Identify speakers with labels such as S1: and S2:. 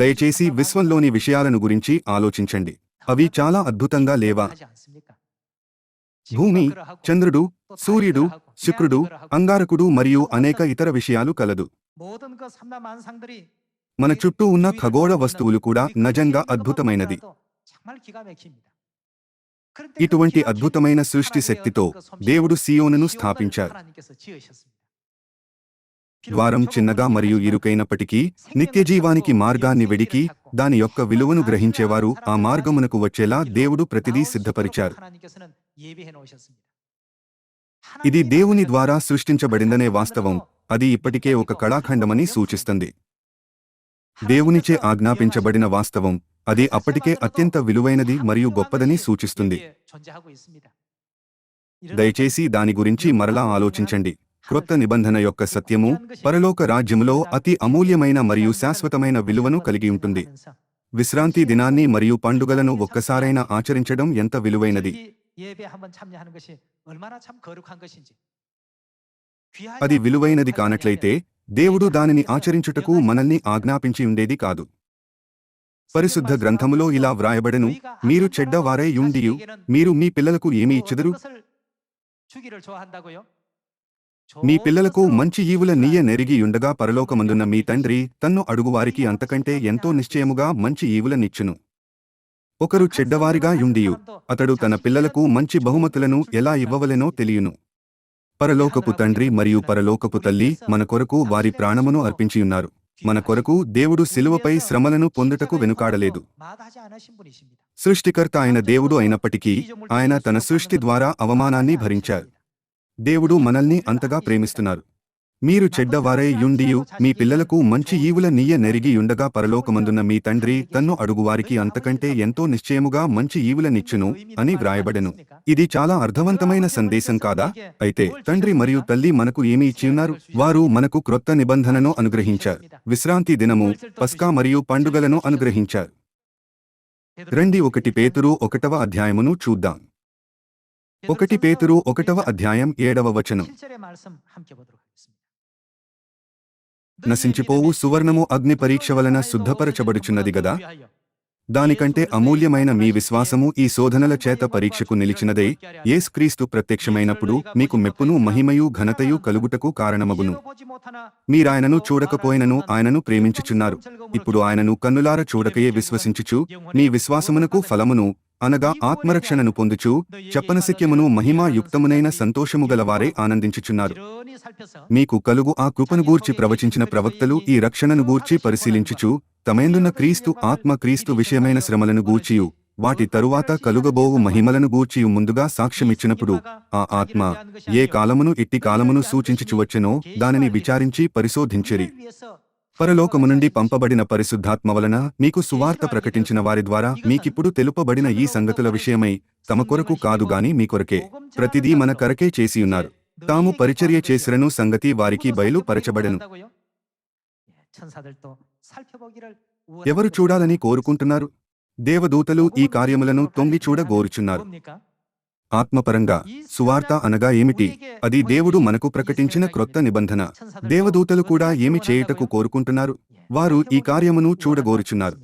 S1: దయచేసి విశ్వంలోని విషయాలను గురించి ఆలోచించండి అవి చాలా అద్భుతంగా లేవా భూమి చంద్రుడు సూర్యుడు శుక్రుడు అంగారకుడు మరియు అనేక ఇతర విషయాలు కలదు మన చుట్టూ ఉన్న ఖగోళ వస్తువులు కూడా నిజంగా అద్భుతమైనది ఇటువంటి అద్భుతమైన సృష్టి శక్తితో దేవుడు సియోనును స్థాపించారు ద్వారం చిన్నగా మరియు ఇరుకైనప్పటికీ నిత్యజీవానికి మార్గాన్ని వెడికి దాని యొక్క విలువను గ్రహించేవారు ఆ మార్గమునకు వచ్చేలా దేవుడు ప్రతిదీ సిద్ధపరిచారు ఇది దేవుని ద్వారా సృష్టించబడిందనే వాస్తవం అది ఇప్పటికే ఒక కళాఖండమని సూచిస్తుంది దేవునిచే ఆజ్ఞాపించబడిన వాస్తవం అది అప్పటికే అత్యంత విలువైనది మరియు గొప్పదని సూచిస్తుంది దయచేసి దాని గురించి మరలా ఆలోచించండి క్రొత్త నిబంధన యొక్క సత్యము పరలోక రాజ్యములో అతి అమూల్యమైన మరియు శాశ్వతమైన విలువను కలిగి ఉంటుంది విశ్రాంతి దినాన్ని మరియు పండుగలను ఒక్కసారైనా ఆచరించడం ఎంత విలువైనది అది విలువైనది కానట్లయితే దేవుడు దానిని ఆచరించుటకు మనల్ని ఆజ్ఞాపించి ఉండేది కాదు పరిశుద్ధ గ్రంథములో ఇలా వ్రాయబడను మీరు చెడ్డవారై యుండియు మీరు మీ పిల్లలకు ఏమి ఇచ్చెదరు మీ పిల్లలకు మంచి ఈవుల నీయ నెరిగియుండగా పరలోకమందున్న మీ తండ్రి తన్ను అడుగువారికి అంతకంటే ఎంతో నిశ్చయముగా మంచి ఈవుల నిచ్చును ఒకరు చెడ్డవారిగా యుండియు అతడు తన పిల్లలకు మంచి బహుమతులను ఎలా ఇవ్వవలెనో తెలియను పరలోకపు తండ్రి మరియు పరలోకపు తల్లి మన కొరకు వారి ప్రాణమును అర్పించియున్నారు మన కొరకు దేవుడు సిలువపై శ్రమలను పొందుటకు వెనుకాడలేదు సృష్టికర్త ఆయన దేవుడు అయినప్పటికీ ఆయన తన సృష్టి ద్వారా అవమానాన్ని భరించారు దేవుడు మనల్ని అంతగా ప్రేమిస్తున్నారు మీరు చెడ్డవారై యుండియు మీ పిల్లలకు మంచి ఈవుల నీయ నెరిగియుండగా పరలోకమందున్న మీ తండ్రి తన్ను అడుగువారికి అంతకంటే ఎంతో నిశ్చయముగా మంచి ఈవులనిచ్చును అని వ్రాయబడెను ఇది చాలా అర్థవంతమైన సందేశం కాదా అయితే తండ్రి మరియు తల్లి మనకు ఏమి ఉన్నారు వారు మనకు క్రొత్త నిబంధనను అనుగ్రహించారు విశ్రాంతి దినము పస్కా మరియు పండుగలను అనుగ్రహించారు రండి ఒకటి పేతురు ఒకటవ అధ్యాయమును చూద్దాం ఒకటి పేతురు ఒకటవ అధ్యాయం ఏడవ వచనం నశించిపోవు సువర్ణము అగ్ని పరీక్ష వలన శుద్ధపరచబడుచున్నది గదా దానికంటే అమూల్యమైన మీ విశ్వాసము ఈ శోధనల చేత పరీక్షకు నిలిచినదై యేసుక్రీస్తు ప్రత్యక్షమైనప్పుడు మీకు మెప్పును మహిమయు ఘనతయు కలుగుటకు కారణమగును మీరాయనను చూడకపోయినను ఆయనను ప్రేమించుచున్నారు ఇప్పుడు ఆయనను కన్నులార చూడకయే విశ్వసించుచు మీ విశ్వాసమునకు ఫలమును అనగా ఆత్మరక్షణను పొందుచు చెప్పనశక్యమును మహిమాయుక్తమునైన సంతోషము గలవారే ఆనందించుచున్నారు మీకు కలుగు ఆ కృపను గూర్చి ప్రవచించిన ప్రవక్తలు ఈ రక్షణను గూర్చి పరిశీలించుచు తమేందున్న క్రీస్తు ఆత్మ క్రీస్తు విషయమైన శ్రమలను గూర్చియు వాటి తరువాత కలుగబోవు మహిమలను గూర్చియు ముందుగా సాక్ష్యమిచ్చినప్పుడు ఆ ఆత్మ ఏ కాలమును ఇట్టి కాలమును సూచించుచువచ్చెనో దానిని విచారించి పరిశోధించిరి పరలోకము నుండి పంపబడిన పరిశుద్ధాత్మ వలన మీకు సువార్త ప్రకటించిన వారి ద్వారా మీకిప్పుడు తెలుపబడిన ఈ సంగతుల విషయమై తమ కొరకు కాదుగాని మీ కొరకే ప్రతిదీ మన కరకే చేసియున్నారు తాము పరిచర్య చేసిరను సంగతి వారికి బయలుపరచబడను ఎవరు చూడాలని కోరుకుంటున్నారు దేవదూతలు ఈ కార్యములను తొంగి చూడగోరుచున్నారు ఆత్మపరంగా సువార్త అనగా ఏమిటి అది దేవుడు మనకు ప్రకటించిన క్రొత్త నిబంధన దేవదూతలు కూడా ఏమి చేయుటకు కోరుకుంటున్నారు వారు ఈ కార్యమును చూడగోరుచున్నారు